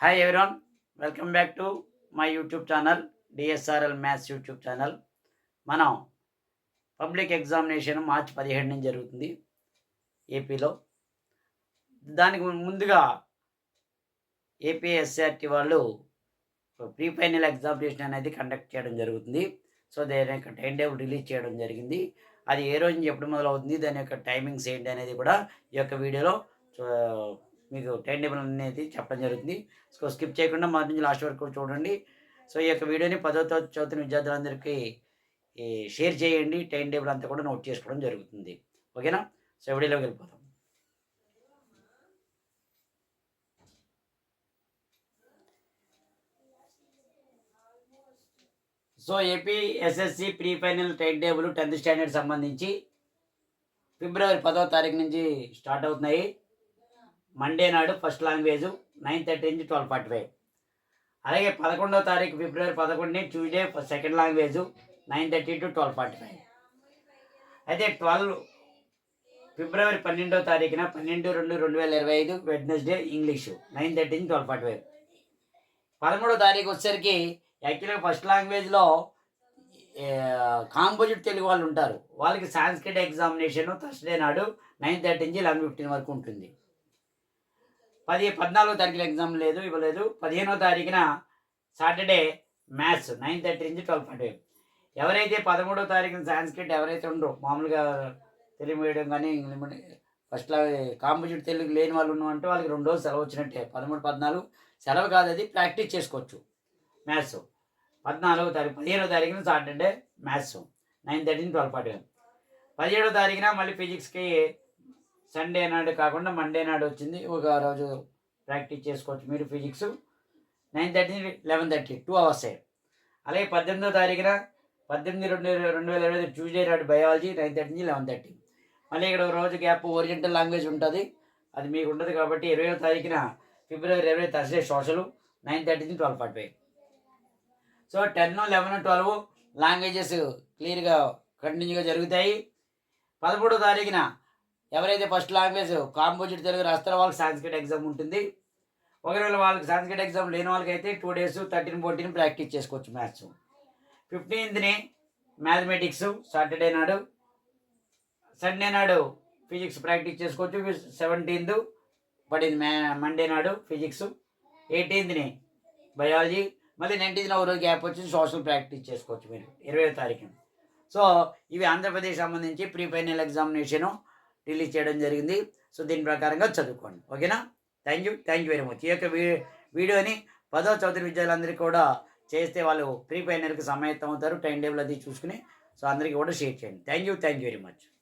Hi everyone welcome back to my YouTube channel DSRL maths YouTube channel మనం public examination మార్చి పదిహేడు నుంచి జరుగుతుంది ఏపీలో దానికి ముందుగా ఏపీఎస్ఆర్టీ వాళ్ళు ప్రీ ఫైనల్ ఎగ్జామినేషన్ అనేది కండక్ట్ చేయడం జరుగుతుంది. సో దాని యొక్క టైం టేబుల్ రిలీజ్ చేయడం జరిగింది. అది ఏ రోజు నుంచి ఎప్పుడు మొదలవుతుంది దాని యొక్క టైమింగ్స్ ఏంటి అనేది కూడా ఈ యొక్క వీడియోలో మీకు టైం టేబుల్ అనేది చెప్పడం జరుగుతుంది. సో స్కిప్ చేయకుండా మొదటి నుంచి లాస్ట్ వరకు కూడా చూడండి. సో ఈ యొక్క వీడియోని పదో తరగతి చదువుతున్న విద్యార్థులందరికీ ఈ షేర్ చేయండి. టైం టేబుల్ అంతా కూడా నోట్ చేసుకోవడం జరుగుతుంది. ఓకేనా? సో వీడియోలోకి వెళ్ళిపోతాం so AP SSC pre final time table tenth standard సంబంధించి ఫిబ్రవరి పదో తారీఖు నుంచి స్టార్ట్ అవుతున్నాయి. మండే నాడు ఫస్ట్ లాంగ్వేజ్ నైన్ థర్టీ నుంచి ట్వెల్వ్ ఫార్టీ ఫైవ్ అలాగే పదకొండవ తారీఖు ఫిబ్రవరి పదకొండుని Tuesday second language nine thirty to twelve forty five అయితే ట్వెల్వ్ ఫిబ్రవరి పన్నెండవ తారీఖున పన్నెండు రెండు రెండు వేల ఇరవై ఐదు వెడ్నెస్డే ఇంగ్లీషు నైన్ థర్టీ నుంచి ట్వెల్వ్ ఫార్టీ ఫైవ్ పదమూడో తారీఖు వచ్చేసరికి యాక్చువల్గా ఫస్ట్ లాంగ్వేజ్లో కాంపోజిట్ తెలుగు వాళ్ళు ఉంటారు. వాళ్ళకి సాంస్క్రిట్ ఎగ్జామినేషన్ థర్స్డే నాడు నైన్ థర్టీ నుంచి లెవెన్ ఫిఫ్టీన్ వరకు ఉంటుంది. పది పద్నాలుగో తారీఖున ఎగ్జామ్ లేదు ఇవ్వలేదు. పదిహేనో తారీఖున సాటర్డే మ్యాథ్స్ నైన్ థర్టీ నుంచి ట్వెల్వ్ ఫార్టీ ఎవరైతే పదమూడో తారీఖున సాంస్క్రిట్ ఎవరైతే ఉండరో మామూలుగా తెలుగు మీడియం కానీ ఇంగ్లీష్ కాంపిటేటివ్ కాంపోజిట్ తెలుగు లేని వాళ్ళు ఉన్నామంటే వాళ్ళకి రెండు రోజులు సెలవు వచ్చినట్టే. పదమూడు పద్నాలుగు సెలవు కాదు అది ప్రాక్టీస్ చేసుకోవచ్చు మ్యాథ్స్ పద్నాలుగో తారీఖు పదిహేనో తారీఖున Saturday maths nine thirteen twelve forty పదిహేడో తారీఖున మళ్ళీ ఫిజిక్స్కి సండే నాడు కాకుండా మండే నాడు వచ్చింది. ఒక రోజు ప్రాక్టీస్ చేసుకోవచ్చు మీరు physics. Nine thirty eleven thirty two అవర్సే అలాగే పద్దెనిమిదో తారీఖున పద్దెనిమిది రెండు రెండు వేల ఇరవై ట్యూస్డే నాడు బయాలజీ నైన్ థర్టీ నుంచి లెవెన్ థర్టీ. మళ్ళీ ఇక్కడ ఒక రోజు గ్యాప్ ఓరియంటల్ లాంగ్వేజ్ ఉంటుంది. అది మీకు ఉండదు కాబట్టి ఇరవయో తారీఖున ఫిబ్రవరి ఇరవై థర్స్డే సోషల్ నైన్ థర్టీ నుంచి twelve forty five. So ten eleven twelve languages క్లియర్గా కంటిన్యూగా జరుగుతాయి. పదమూడో తారీఖున ఎవరైతే ఫస్ట్ లాంగ్వేజ్ కాంపోజిట్ తెలుగు రాస్తారో వాళ్ళకి సాంస్క్రిట్ ఎగ్జామ్ ఉంటుంది. ఒకవేళ వాళ్ళకి సాంస్క్రిట్ ఎగ్జామ్ లేని వాళ్ళకి అయితే two days thirteen fourteen practice చేసుకోవచ్చు మ్యాథ్స్ ఫిఫ్టీన్త్ని మ్యాథమెటిక్స్ సాటర్డే నాడు సండే నాడు ఫిజిక్స్ ప్రాక్టీస్ చేసుకోవచ్చు. సెవెంటీన్త్ పడింది మ్యా మండే నాడు ఫిజిక్స్ ఎయిటీన్త్ని బయాలజీ మళ్ళీ నైన్టీన్త్న ఒక రోజు గ్యాప్ వచ్చి సోషల్ ప్రాక్టీస్ చేసుకోవచ్చు మీరు ఇరవై తారీఖున. సో ఇవి ఆంధ్రప్రదేశ్ సంబంధించి ప్రీ ఫైనల్ ఎగ్జామినేషను రిలీజ్ చేయడం జరిగింది. సో దీని ప్రకారంగా చదువుకోండి. ఓకేనా? Thank you thank you very much ఈ యొక్క వీ- వీడియోని పదో చదువు విద్యార్థులందరికీ కూడా చేస్తే వాళ్ళు ప్రీ ఫైనల్కి సమాయత్తం అవుతారు టైం టేబుల్ అది చూసుకుని. సో అందరికీ కూడా షేర్ చేయండి. Thank you thank you very much